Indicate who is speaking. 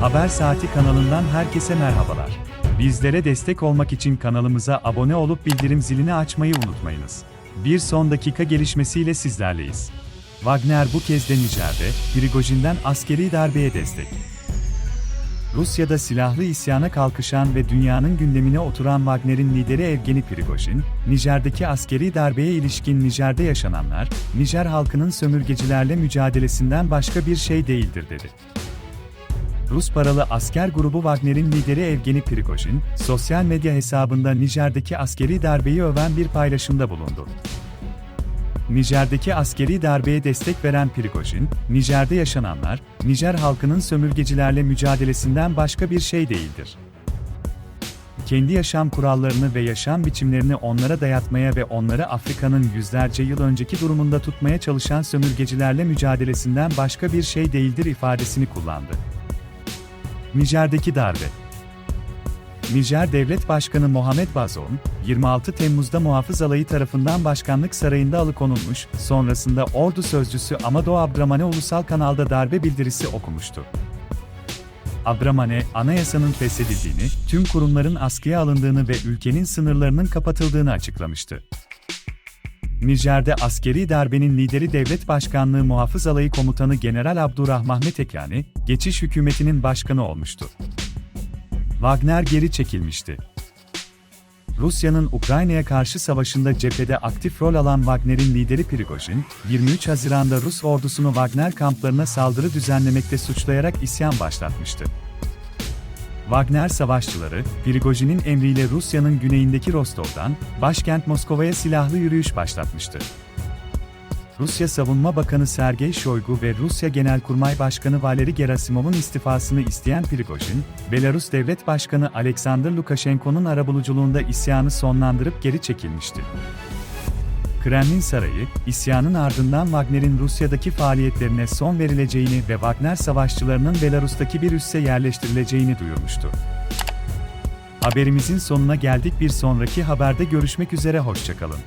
Speaker 1: Haber Saati kanalından herkese merhabalar. Bizlere destek olmak için kanalımıza abone olup bildirim zilini açmayı unutmayınız. Bir son dakika gelişmesiyle sizlerleyiz. Wagner bu kez de Nijer'de, Prigojin'den askeri darbeye destek. Rusya'da silahlı isyana kalkışan ve dünyanın gündemine oturan Wagner'in lideri Evgeni Prigojin, Nijer'deki askeri darbeye ilişkin Nijer'de yaşananlar, Nijer halkının sömürgecilerle mücadelesinden başka bir şey değildir dedi. Rus paralı asker grubu Wagner'in lideri Evgeni Prigojin, sosyal medya hesabında Nijer'deki askeri darbeyi öven bir paylaşımda bulundu. Nijer'deki askeri darbeye destek veren Prigojin, Nijer'de yaşananlar, Nijer halkının sömürgecilerle mücadelesinden başka bir şey değildir. Kendi yaşam kurallarını ve yaşam biçimlerini onlara dayatmaya ve onları Afrika'nın yüzlerce yıl önceki durumunda tutmaya çalışan sömürgecilerle mücadelesinden başka bir şey değildir ifadesini kullandı. Nijer'deki darbe Nijer Devlet Başkanı Mohamed Bazoum, 26 Temmuz'da muhafız alayı tarafından başkanlık sarayında alıkonulmuş, sonrasında ordu sözcüsü Amado Abdramane ulusal kanalda darbe bildirisi okumuştu. Abdramane, anayasanın feshedildiğini, tüm kurumların askıya alındığını ve ülkenin sınırlarının kapatıldığını açıklamıştı. Nijer'de askeri darbenin lideri Devlet Başkanlığı Muhafız Alayı Komutanı General Abdurrahmahmet Ekani, geçiş hükümetinin başkanı olmuştu. Wagner geri çekilmişti. Rusya'nın Ukrayna'ya karşı savaşında cephede aktif rol alan Wagner'in lideri Prigojin, 23 Haziran'da Rus ordusunu Wagner kamplarına saldırı düzenlemekte suçlayarak isyan başlatmıştı. Wagner savaşçıları, Prigojin'in emriyle Rusya'nın güneyindeki Rostov'dan, başkent Moskova'ya silahlı yürüyüş başlatmıştı. Rusya Savunma Bakanı Sergey Shoigu ve Rusya Genelkurmay Başkanı Valeri Gerasimov'un istifasını isteyen Prigojin, Belarus Devlet Başkanı Alexander Lukashenko'nun arabuluculuğunda isyanı sonlandırıp geri çekilmişti. Kremlin Sarayı, isyanın ardından Wagner'in Rusya'daki faaliyetlerine son verileceğini ve Wagner savaşçılarının Belarus'taki bir üsse yerleştirileceğini duyurmuştu. Haberimizin sonuna geldik bir sonraki haberde görüşmek üzere hoşçakalın.